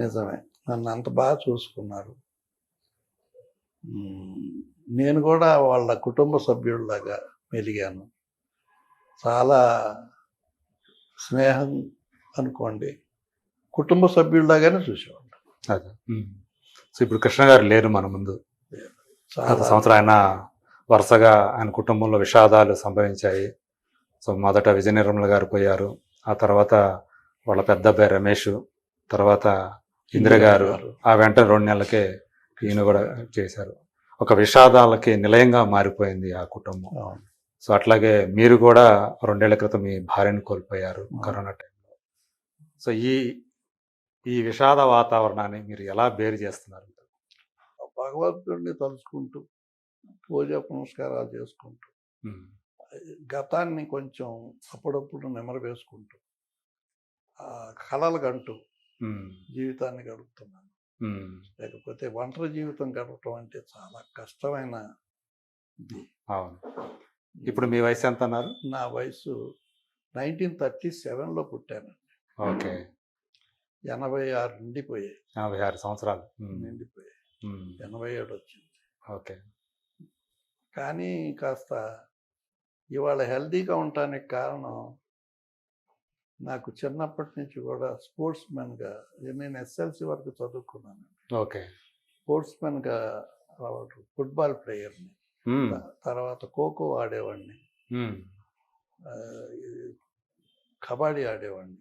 నిజమే. నన్ను అంత బాగా చూసుకున్నారు. నేను కూడా వాళ్ళ కుటుంబ సభ్యుల్లాగా మెలిగాను. చాలా స్నేహం అనుకోండి కుటుంబ సభ్యుల్లాగానే చూసేవాళ్ళు. అదే. సో ఇప్పుడు కృష్ణ గారు లేరు మన ముందు. గత చాలా సంవత్సరం ఆయన వరుసగా ఆయన కుటుంబంలో విషాదాలు సంభవించాయి. సో మొదట విజయ నిర్మల గారు పోయారు. ఆ తర్వాత వాళ్ళ పెద్ద అబ్బాయి రమేష్. తర్వాత ఇందిర గారు ఆ వెంటనే రెండు నెలలకే ఈయన కూడా చేశారు ఒక విషాదాలకి నిలయంగా మారిపోయింది ఆ కుటుంబం. సో అట్లాగే మీరు కూడా రెండేళ్ళ క్రితం మీ భార్యను కోల్పోయారు. కరోనా టైంలో సో ఈ ఈ విషాద వాతావరణాన్ని మీరు ఎలా బేరు చేస్తున్నారు భగవంతుడిని తలుచుకుంటూ పూజ పునస్కారాలు చేసుకుంటూ. గతాన్ని కొంచెం అప్పుడప్పుడు నెమరు వేసుకుంటూ ఆ కళలు కంటూ. జీవితాన్ని గడుపుతున్నాను. లేకపోతే ఒంటరి జీవితం గడపడం అంటే చాలా కష్టమైన అవును. ఇప్పుడు మీ వయసు ఎంత అన్నారు నా వయసు నైన్టీన్ థర్టీ సెవెన్లో పుట్టాను. ఓకే. ఎనభై ఆరు నిండిపోయాయి. యాభై ఆరు సంవత్సరాలు. నిండిపోయాయి. ఎనభై ఏడు వచ్చింది. ఓకే. కానీ కాస్త ఇవాళ హెల్తీగా ఉండటానికి కారణం నాకు చిన్నప్పటి నుంచి కూడా స్పోర్ట్స్ మ్యాన్గా నేను ఎస్ఎల్సి వరకు చదువుకున్నాను. ఓకే. స్పోర్ట్స్ మ్యాన్గా ఫుట్బాల్ ప్లేయర్ని. తర్వాత ఖోఖో ఆడేవాడిని. కబడ్డీ ఆడేవాడిని.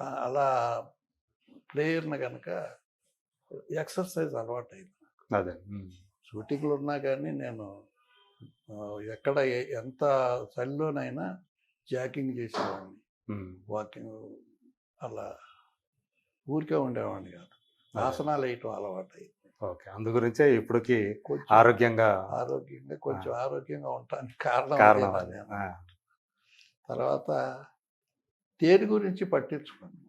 అలా ప్లేయర్ని కనుక ఎక్సర్సైజ్ అలవాటైంది అదే. ఉమ్. షూటింగ్లు ఉన్నా కానీ నేను ఎక్కడ ఎంత చలిలోనైనా జాకింగ్ చేసేవాడిని. వాకింగ్ అలా ఊరికే ఉండేవాడిని కాదు. ఆసనాలు వేయటం అలవాటైంది ఓకే. అందు గురించే ఇప్పటికి ఆరోగ్యంగా ఆరోగ్యంగా కొంచెం ఆరోగ్యంగా ఉండటానికి కారణం కారణం. తర్వాత దేని గురించి పట్టించుకోండి.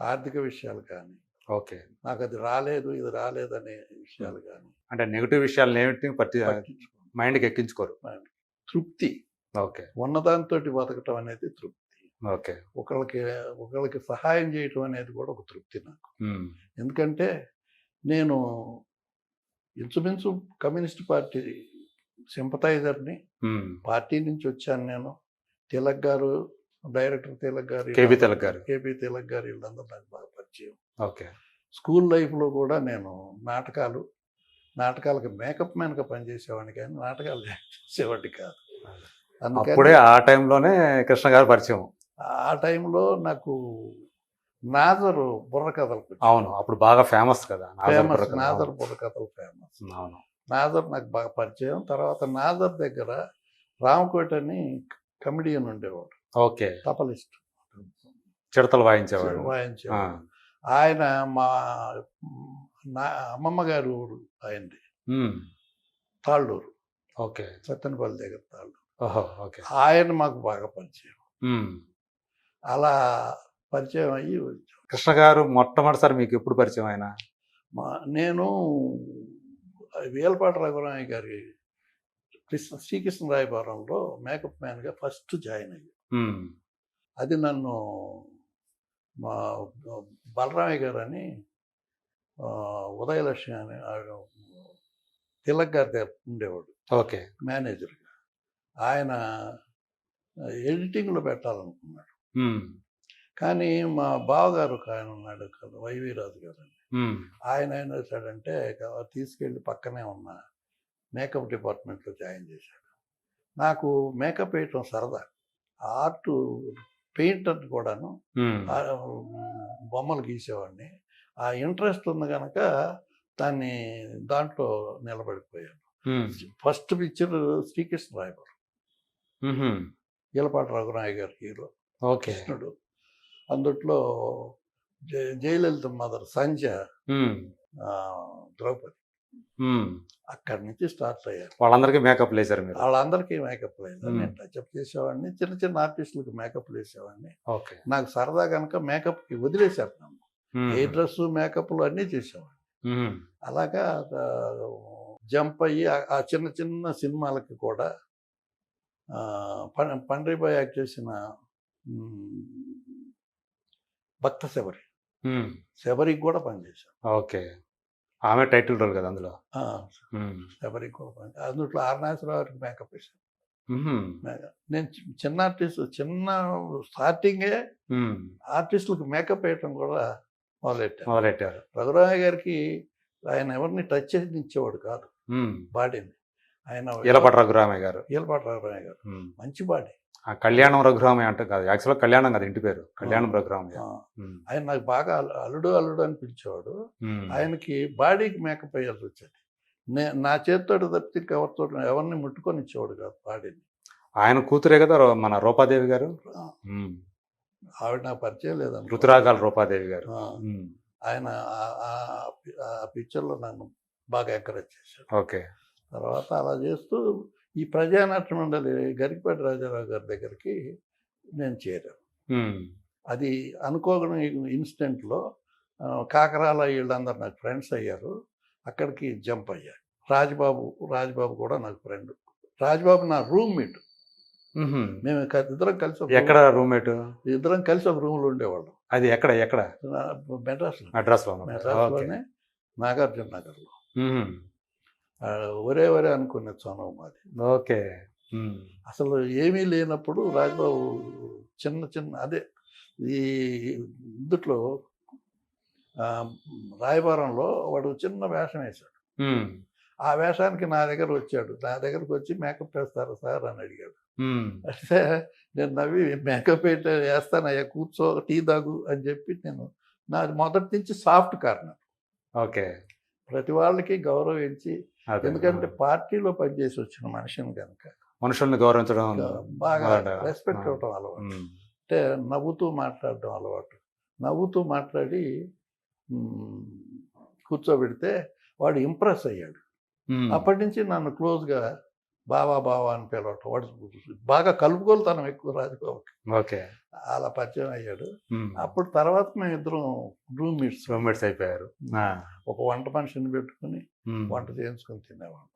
ఆర్థిక విషయాలు కానీ ఓకే. నాకు అది రాలేదు ఇది రాలేదు అనే విషయాలు కానీ అంటే నెగిటివ్ విషయాలు ఏమిటి పట్టి మైండ్కి ఎక్కించుకోరు. తృప్తి. ఓకే. ఉన్నదాంతో బతకటం అనేది తృప్తి. ఓకే. ఒకళ్ళకి ఒకళ్ళకి సహాయం చేయటం అనేది కూడా ఒక తృప్తి నాకు. ఎందుకంటే నేను ఇంచుమించు కమ్యూనిస్ట్ పార్టీ సింపతైజర్ని. పార్టీ నుంచి వచ్చాను నేను. తిలక్ గారు డైరెక్టర్ తిలక్ గారు కేబీ తిలక్ గారు. కేపీ తిలక్ గారు వీళ్ళందరూ నాకు బాగా పరిచయం. ఓకే. స్కూల్ లైఫ్లో కూడా నేను నాటకాలు నాటకాలకి మేకప్ మ్యాన్గా పనిచేసేవాడిని కానీ నాటకాలు చేసేవాడిని కాదు. అప్పుడే ఆ టైంలోనే కృష్ణ గారు పరిచయం. ఆ టైంలో నాకు నాజరు బుర్రకథలు అవును అప్పుడు బాగా ఫేమస్ కదా ఫేమస్. నాజర్ బుర్రకథలు ఫేమస్ అవును. నాజర్ నాకు బాగా పరిచయం. తర్వాత నాజర్ దగ్గర రామకోట అని కమెడియన్ ఉండేవాడు. ఓకే. తపలిస్ట్. చిడతలు వాయించేవాడు. వాయించేవాడు. ఆయన మా నా అమ్మమ్మ గారి ఊరు ఆయనది. ఉమ్. తాళ్ళూరు. ఓకే. సత్తెనపల్లి దగ్గర తాళ్ళూరు. ఆయన మాకు బాగా పరిచయం. అలా పరిచయం అయ్యి. కృష్ణ గారు మొట్టమొదటిసారి మీకు ఎప్పుడు పరిచయం ఆయన? మా నేను వేలపాటి రఘురామయ్య గారి కృష్ణ శ్రీకృష్ణరాయపురంలో మేకప్ మ్యాన్గా ఫస్ట్ జాయిన్ అయ్యి. అది నన్ను మా బలరామయ్య గారు అని ఉదయలక్ష్మి అని ఆవిడ తిలక్ గారి దగ్గర ఉండేవాడు. ఓకే. మేనేజర్గా. ఆయన ఎడిటింగ్లో పెట్టాలనుకున్నాడు. కానీ మా బావగారు ఒక ఆయన ఉన్నాడు కదా వైవీరాజు గారు అని. ఆయన ఏం చేశాడంటే తీసుకెళ్ళి పక్కనే ఉన్న మేకప్ డిపార్ట్మెంట్లో జాయిన్ చేశాడు నాకు మేకప్ వేయటం సరదా ఆర్ట్ పెయింటర్ కూడాను బొమ్మలు గీసేవాడిని ఆ ఇంట్రెస్ట్ ఉంది కనుక దాన్ని దాంట్లో నిలబడిపోయాను. ఫస్ట్ పిక్చర్ శ్రీకృష్ణ రాయపురం ఉహుం. ఈలపాటి రఘునాయ్ గారు హీరో. ఓకే. కృష్ణుడు. అందుట్లో జయ జయలలిత మదర్ సంజ ద్రౌపది. అక్కడి నుంచి స్టార్ట్ అయ్యారు. వాళ్ళందరికీ మేకప్ వేశారు మీరు. వాళ్ళందరికీ మేకప్ లేదు. నేను టచ్అప్ చేసేవాడిని. చిన్న చిన్న ఆర్టిస్టులకు మేకప్ వేసేవాడిని ఓకే. నాకు సరదా కనుక మేకప్కి వదిలేశారు నన్ను. ఏ డ్రెస్ మేకప్లు అన్నీ చేసేవాడిని. అలాగా జంప్ అయ్యి ఆ- చిన్న చిన్న సినిమాలకి కూడా పండ్రిబాయ్ యాక్ట్ చేసిన భక్త శబరి. శబరికి కూడా పనిచేశాను ఓకే. ఆమె టైటిల్ రోల్ కదా అందులో? శబరికి కూడా పని అందులో ఆర్నాశ్వరరావుకి మేకప్ వేశాను నేను చిన్న ఆర్టిస్ట్ చిన్న స్టార్టింగే ఆర్టిస్టులకు మేకప్ వేయటం కూడా మొదలెట్టాను మొదలెట్టారు. రఘురామయ్య గారికి ఆయన ఎవరిని టచ్ చేసి ఇచ్చేవాడు కాదు. బాడీని. ఆయన ఈలపాటి రఘురామయ్య గారు. ఈలపాటి రఘురామయ్య గారు. మంచి బాడీ ఆ కళ్యాణం రఘురామయ్య అంటే కాదు. యాక్చువల్గా కళ్యాణం కాదు ఇంటి పేరు. కళ్యాణం రఘురామయ్య. ఆయన నాకు బాగా అల్లు- అల్లుడు అల్లుడు అని పిలిచేవాడు. ఆయనకి బాడీకి మేకప్ వేయాల్సి వచ్చేది. నే నా చేతితో తప్పితే ఎవరితో ఎవరిని ముట్టుకొని ఇచ్చేవాడు కాదు బాడీని ఆయన కూతురే కదా మన రూపాదేవి గారు? ఆవిడ నాకు పరిచయం లేదన్న ఋతురాగాల రూపాదేవి గారు. ఆయన ఆ పిక్చర్లో నన్ను బాగా ఎంకరేజ్ చేశాడు. ఓకే. తర్వాత అలా చేస్తూ ఈ ప్రజానాట్య మండలి గరికపేట రాజారావు గారి దగ్గరికి నేను చేరాను. అది అనుకోని ఇన్సిడెంట్లో ఆ, కాకరాల వీళ్ళందరూ నాకు ఫ్రెండ్స్ అయ్యారు. అక్కడికి జంప్ అయ్యారు రాజ్బాబు రాజ్బాబు కూడా నాకు ఫ్రెండ్. రాజ్బాబు నా రూమ్మేట్. మేము ఇద్దరం కలిసి ఎక్కడ రూమ్మేట్? ఇద్దరం కలిసి ఒక రూమ్లో ఉండేవాళ్ళం. అది ఎక్కడ ఎక్కడ? మెడ్రాస్లో. అడ్రస్లో ఓకే. మెడ్రాస్లోనే నాగార్జున నగర్లో ఒరే ఒరే అనుకునే చనువు మాది. ఓకే. అసలు ఏమీ లేనప్పుడు రాజ్బాబు చిన్న చిన్న అదే ఈ ఇందుట్లో రాయబారంలో వాడు చిన్న వేషం వేశాడు. ఆ వేషానికి నా దగ్గర వచ్చాడు. నా దగ్గరకు వచ్చి మేకప్ వేస్తారా సార్ అని అడిగాడు. అంటే నేను నవ్వి మేకప్ అయితే వేస్తానయ్యా కూర్చో టీ తాగు అని చెప్పి నేను నాది మొదటి నుంచి సాఫ్ట్ కార్నర్. ఓకే. ప్రతి వాళ్ళకి గౌరవించి ఎందుకంటే పార్టీలో పనిచేసి వచ్చిన మనిషిని కనుక మనుషుల్ని గౌరవించడం బాగా. రెస్పెక్ట్ ఆ. ఇవ్వటం అలవాటు. అంటే నవ్వుతూ మాట్లాడడం అలవాటు. నవ్వుతూ మాట్లాడి కూర్చోబెడితే వాడు ఇంప్రెస్ అయ్యాడు. అప్పటి నుంచి నన్ను క్లోజ్గా బావా బావా అని పిలవటం. వాడు బాగా కలుపుకోలుతనం ఎక్కువ రాజుబాబుకి. ఓకే. అలా పరిచయం అయ్యాడు. అప్పుడు తర్వాత మేము ఇద్దరం రూమ్మేట్స్. రూమ్మేట్స్ అయిపోయారు. ఒక వంట మనిషిని పెట్టుకుని వంట చేయించుకొని తినేవాళ్ళం.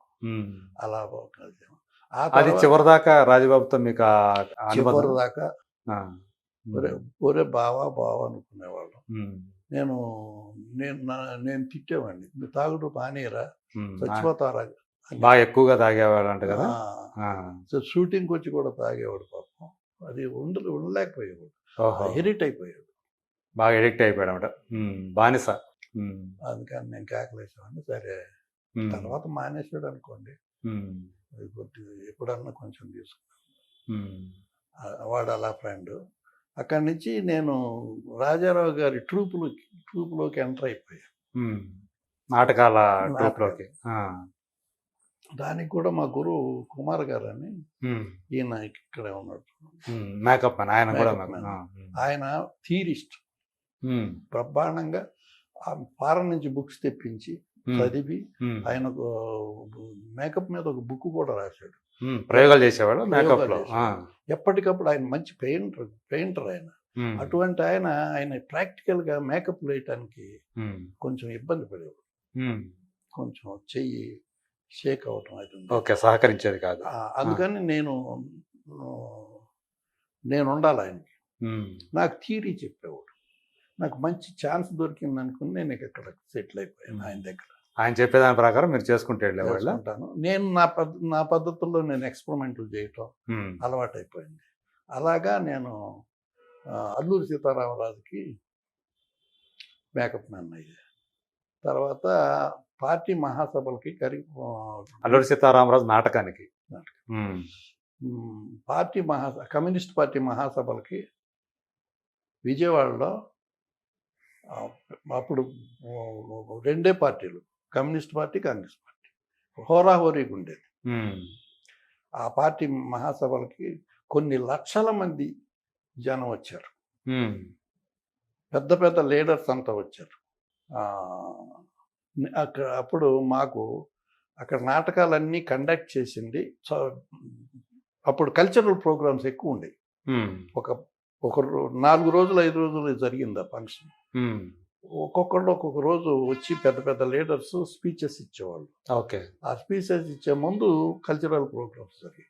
అలా కలిసాం ఆ అది చివరిదాకా రాజబాబుతో మీకు ఆ అనుబంధం? చివరి దాకా ఆ, ఒరే బావా బావా అనుకునేవాళ్ళం. నేను నేను నేను తిట్టేవాడిని. మీరు తాగుడు ఉమ్. చచ్చిపోతారా బాగా ఎక్కువగా తాగేవాళ్ళు అంట కదా సో షూటింగ్కి వచ్చి కూడా తాగేవాడు పాపం. అది ఉండ ఉండలేకపోయేవాడు. ఇరిట్ అయిపోయాడు. బాగా ఎడిక్ట్ అయిపోయాడు అనమాట బానిస. అందుకని నేను కేకలేసేవాడిని. సరే. తర్వాత మానేసాడు అనుకోండి. ఎప్పుడన్నా కొంచెం తీసుకున్నాను. వాడు అలా ఫ్రెండ్. అక్కడి నుంచి నేను రాజారావు గారి ట్రూపులోకి ట్రూపులోకి ఎంటర్ అయిపోయాను. నాటకాల ట్రూప్లోకి. దానికి కూడా మా గురువు కుమార్ గారు అని ఈయన ఇక్కడే ఉన్నాడు. మేకప్ ఆయన కూడా. ఆయన థీరిస్ట్. బ్రహ్మాండంగా ఆ ఫారెన్ నుంచి బుక్స్ తెప్పించి చదివి ఆయన మేకప్ మీద ఒక బుక్ కూడా రాశాడు. ప్రయోగాలు చేసేవాడు మేకప్ ఎప్పటికప్పుడు ఆయన మంచి పెయింటర్ పెయింటర్ ఆయన. అటువంటి ఆయన ఆయన ప్రాక్టికల్గా మేకప్ వేయటానికి కొంచెం ఇబ్బంది పడేవాడు. కొంచెం చెయ్యి షేక్ అవటం అది ఉంది. ఓకే సహకరించేది కాదు. అందుకని నేను నేను ఉండాలి ఆయనకి. నాకు థీరీ చెప్పేవాడు. నాకు మంచి ఛాన్స్ దొరికింది అనుకుని నేను ఇక ఇక్కడ సెటిల్ అయిపోయాను ఆయన దగ్గర. ఆయన చెప్పేదాని ప్రకారం మీరు చేసుకుంటే వెళ్ళేవాళ్ళ చేసుకుంటాను. నేను నా పద్ నా పద్ధతుల్లో నేను ఎక్స్పెరిమెంట్లు చేయటం ఉమ్, అలవాటు అయిపోయింది అలాగా నేను అల్లూరి సీతారామరాజుకి మేకప్ మ్యాన్ అయ్యా. తర్వాత పార్టీ మహాసభలకి కరి అల్లూరి సీతారామరాజు నాటకానికి. పార్టీ మహా కమ్యూనిస్ట్ పార్టీ మహాసభలకి విజయవాడలో అప్పుడు రెండే పార్టీలు కమ్యూనిస్ట్ పార్టీ కాంగ్రెస్ పార్టీ. హోరాహోరీగా ఉండేది ఆ పార్టీ మహాసభలకి కొన్ని లక్షల మంది జనం వచ్చారు. పెద్ద పెద్ద లీడర్స్ అంతా వచ్చారు. అక్కడ అప్పుడు మాకు అక్కడ నాటకాలన్నీ కండక్ట్ చేసింది. సో అప్పుడు కల్చరల్ ప్రోగ్రామ్స్ ఎక్కువ ఉండేవి. ఉమ్, ఒక ఒక నాలుగు రోజులు ఐదు రోజులు జరిగింది ఆ ఫంక్షన్. ఒక్కొక్కళ్ళు ఒక్కొక్క రోజు వచ్చి పెద్ద పెద్ద లీడర్స్ స్పీచెస్ ఇచ్చేవాళ్ళు. ఓకే. ఆ స్పీచెస్ ఇచ్చే ముందు కల్చరల్ ప్రోగ్రామ్స్ జరిగాయి.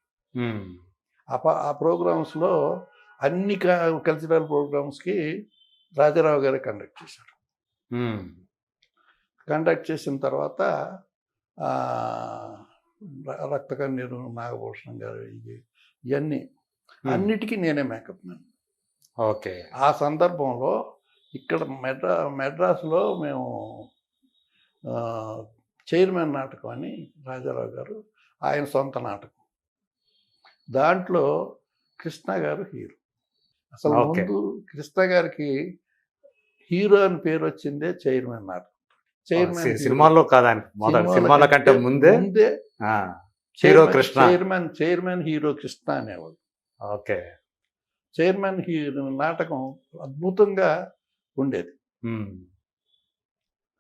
ఆ ప్రోగ్రామ్స్లో అన్ని కల్చరల్ ప్రోగ్రామ్స్కి రాజారావు గారే కండక్ట్ చేశారు. కండక్ట్ చేసిన తర్వాత ఆ, ర- రక్త కన్నీరు నాగభూషణం గారు ఇవి ఇవన్నీ అన్నిటికీ నేనే మేకప్ మ్యాన్. ఓకే. ఆ సందర్భంలో ఇక్కడ మెడ్రా మెడ్రాస్లో మేము చైర్మన్ నాటకం అని రాజారావు గారు ఆయన సొంత నాటకం. దాంట్లో కృష్ణ గారు హీరో. అసలు. ముందు కృష్ణ గారికి హీరో అని పేరు వచ్చిందే చైర్మన్ నాటకం. చైర్మన్. సినిమాల్లో కాదా సినిమాల కంటే ముందే ముందే hero Krishna. Chairman chairman hero Krishna అనేవాడు. ఓకే. చైర్మన్ హీరో నాటకం అద్భుతంగా ఉండేది.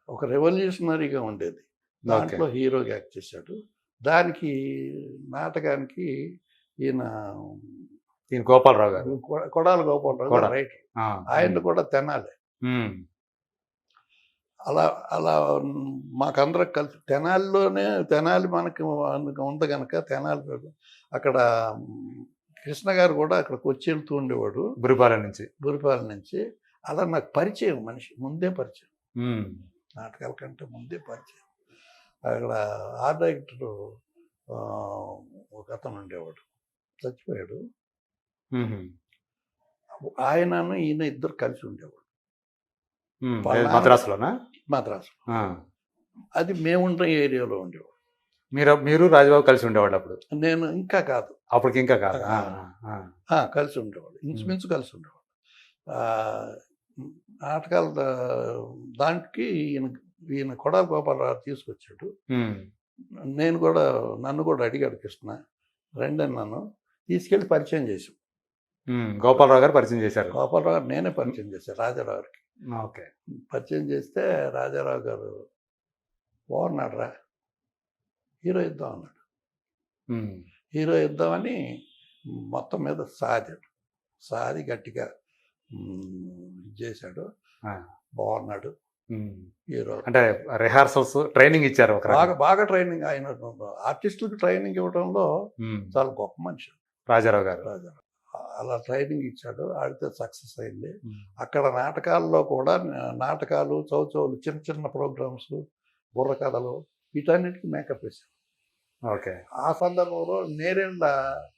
ఒక రెవల్యూషనరీగా ఉండేది. దాంట్లో హీరోగా యాక్ట్ చేశాడు. దానికి నాటకానికి ఈయన ఈయన గోపాలరావు గారు. కొడాలి గోపాలరావు రైటర్. ఆయన కూడా తెనాలి. అలా అలా మాకందరం కలిసి తెనాలిలోనే తెనాలి మనకి ఉంది కనుక తెనాలి. అక్కడ కృష్ణ గారు కూడా అక్కడికి వచ్చి వెళ్తూ ఉండేవాడు. గురిపాలెం నుంచి. గురిపాల నుంచి. అలా నాకు పరిచయం మనిషి ముందే పరిచయం. నాటకాల కంటే ముందే పరిచయం. అక్కడ ఆర్ట్ డైరెక్టర్ ఆ, ఒక అతను ఉండేవాడు. చచ్చిపోయాడు. ఆయనను ఈయన ఇద్దరు కలిసి ఉండేవాడు మద్రాసులోనా? మద్రాసు. అది మేముండే ఏరియాలో ఉండేవాడు మీరు మీరు రాజబాబు కలిసి ఉండేవాళ్ళు అప్పుడు? నేను ఇంకా కాదు. అప్పటికి ఇంకా కాదు. కలిసి ఉండేవాడు ఇంచుమించు కలిసి ఉండేవాడు ఆ, నాటకాల దానికి ఈయన ఈయన కొడాల గోపాలరావు తీసుకొచ్చాడు. నేను కూడా నన్ను కూడా అడిగాడు కృష్ణ రండి అన్నాను. తీసుకెళ్ళి పరిచయం చేశాం. గోపాలరావు గారు పరిచయం చేశారు. గోపాలరావు గారు నేనే పరిచయం చేశాను రాజారావు గారికి. ఓకే. పరిచయం చేస్తే రాజారావు గారు బాగున్నాడు రా హీరో ఇద్దాం అన్నాడు. హీరో ఇద్దామని మొత్తం మీద సాదాడు సాది గట్టిగా చేశాడు. బాగున్నాడు. హీరో. అంటే రిహార్సల్స్ ట్రైనింగ్ ఇచ్చారు బాగా. బాగా ట్రైనింగ్ ఆయన. ఆర్టిస్టులకు ట్రైనింగ్ ఇవ్వడంలో చాలా గొప్ప మనిషి. రాజారావు గారు. రాజా అలా ట్రైనింగ్ ఇచ్చాడు. ఆడితే సక్సెస్ అయింది. అక్కడ నాటకాల్లో కూడా నాటకాలు చౌచౌలు చిన్న చిన్న ప్రోగ్రామ్స్ బుర్రకథలు వీటన్నిటికీ మేకప్ వేశాను. ఓకే. ఆ సందర్భంలో నేరేళ్ళ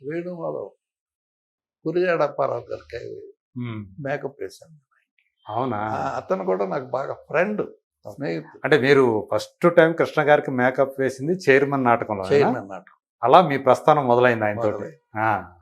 వేణుమాలో కురియాడప్పారావు గారికి ఉమ్, మేకప్ వేశాను. అవునా? అతను కూడా నాకు బాగా ఫ్రెండ్ స్నేహితుడు. అంటే మీరు ఫస్ట్ టైం కృష్ణ గారికి మేకప్ వేసింది చైర్మన్ నాటకంలో చైర్మన్ నాటకం. అలా మీ ప్రస్థానం మొదలైంది ఆయనతోటి. మొదలై. ఆ,